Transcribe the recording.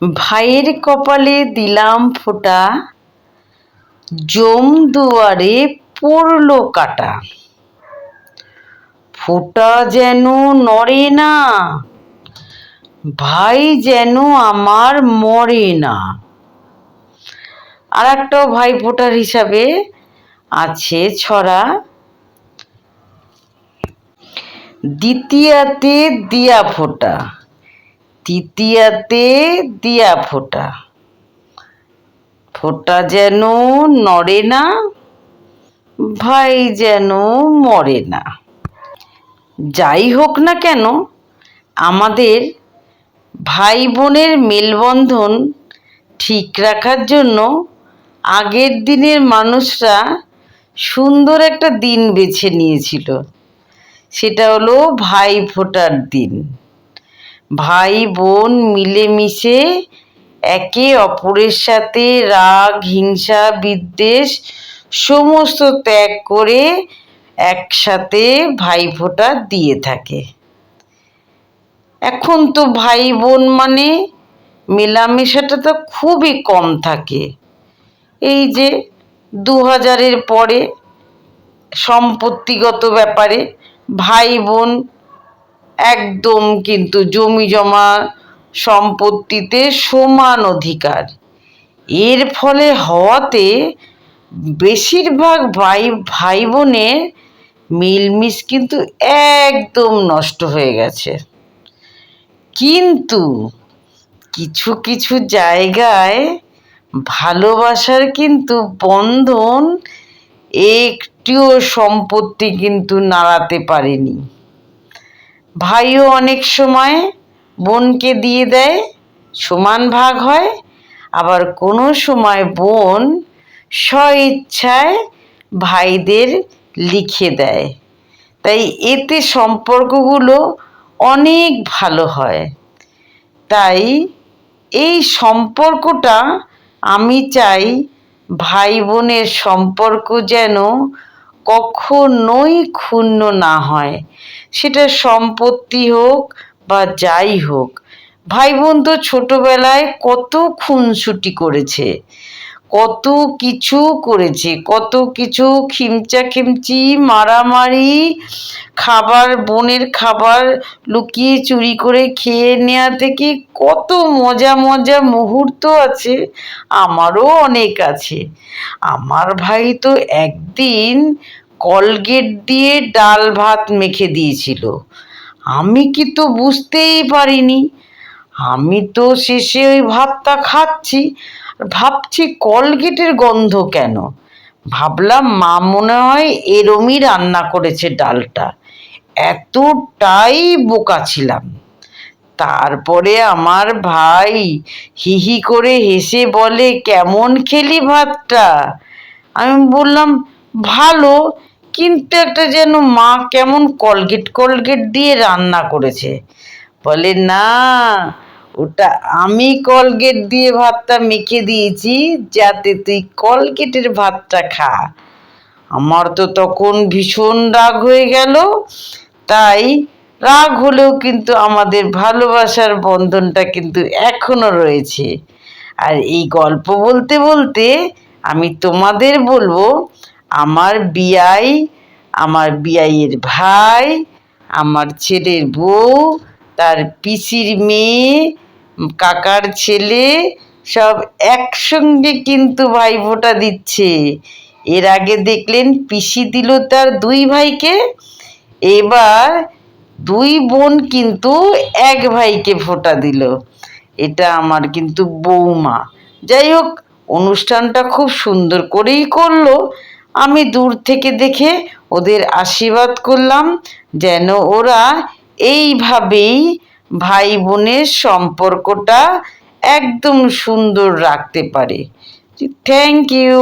ভাইয়ের কপালে দিলাম ফোঁটা, জম দুয়ারে পড়ল কাটা। ফোঁটা যেন নড়ে না, ভাই যেন আমার মরে না। আর একটাও ভাই ফোঁটার হিসাবে আছে ছড়া। দ্বিতীয়াতে দিয়া ফোঁটা। তৃতীয়াতে দিয়া ফোঁটা। ফোঁটা যেন নড়ে না, ভাই যেন মরে না। যাই হোক না কেন, আমাদের ভাই বোনের মেলবন্ধন ঠিক রাখার জন্য আগের দিনের মানুষরা সুন্দর একটা দিন বেছে নিয়েছিল। সেটা হলো ভাই ফোঁটার দিন। ভাই বোন মিলেমিশে একে অপরের সাথে রাগ, হিংসা, বিদ্বেষ সমস্ত ত্যাগ করে একসাথে ভাই ফোঁটা দিয়ে থাকে। এখন তো ভাই বোন মানে মেলামেশাটা তো খুবই কম থাকে। এই যে দু হাজারের পরে সম্পত্তিগত ব্যাপারে ভাই বোন একদম কিন্তু জমি জমা সম্পত্তিতে সমান অধিকার। এর ফলে হওয়াতে বেশিরভাগ ভাই ভাই বোনের মিলমিশ কিন্তু একদম নষ্ট হয়ে গেছে। কিন্তু কিছু কিছু জায়গায় ভালোবাসার কিন্তু বন্ধন একটিও সম্পত্তি কিন্তু নাড়াতে পারেনি। ভাইও অনেক সময় বোনকে দিয়ে দেয়, সমান ভাগ হয়। আবার কোনো সময় বোন স্বইচ্ছায় ভাইদের লিখে দেয়। তাই এতে সম্পর্কগুলো অনেক ভালো হয়। তাই এই সম্পর্কটা আমি চাই ভাই বোনের সম্পর্ক যেন কখনোই ক্ষুণ্ণ না হয়। সেটা সম্পত্তি হোক বা যাই হোক। ভাই বোন তো ছোটবেলায় কত খুনসুটি করেছে, কত কিছু করেছে, কত কিছু খিমচা খিমচি, মারামারি, খাবার, বোনের খাবার লুকিয়ে চুরি করে খেয়ে নেওয়া থেকে কত মজা মজা মুহূর্ত আছে, আমারও অনেক আছে। আমার ভাই তো একদিন কলগেট দিয়ে ডাল ভাত মেখে দিয়েছিল। আমি কি তো বুঝতেই পারিনি। আমি তো শেষে ওই ভাতটা খাচ্ছি। ভাবছি কলগেটের গন্ধ কেন? ভাবলাম মা মনে হয় এরমই রান্না করেছে ডালটা। এতটাই বোকা ছিলাম। তারপরে আমার ভাই হি হি করে হেসে বলে, কেমন খেলি ভাতটা? আমি বললাম, ভালো। কিন্তু একটা যেন মা কেমন কলগেট কলগেট দিয়ে রান্না করেছে। বলে, না, ওটা আমি কলগেট দিয়ে ভাতটা মেখে দিয়েছি, যাতে তুই কলগেটের ভাতটা খা। আমার তো তখন ভীষণ রাগ হয়ে গেল। তাই রাগ হলেও কিন্তু আমাদের ভালোবাসার বন্ধনটা কিন্তু এখনও রয়েছে। আর এই গল্প বলতে বলতে আমি তোমাদের বলব আমার বিয়াই, আমার বিয়াইয়ের ভাই, আমার ছেলের বউ, তার পিসির মেয়ে, কাকার ছেলে, সব একসঙ্গে কিন্তু ভাইফোঁটা দিচ্ছে। এর আগে দেখলেন পিসি দিল তার দুই ভাইকে, এবার দুই বোন কিন্তু এক ভাইকে ফোঁটা দিল। এটা আমার কিন্তু বৌমা। যাই হোক, অনুষ্ঠানটা খুব সুন্দর করেই করল। আমি দূর থেকে দেখে ওদের আশীর্বাদ করলাম যেন ওরা এইভাবেই ভাই বোনের সম্পর্কটা একদম সুন্দর রাখতে পারে। Thank you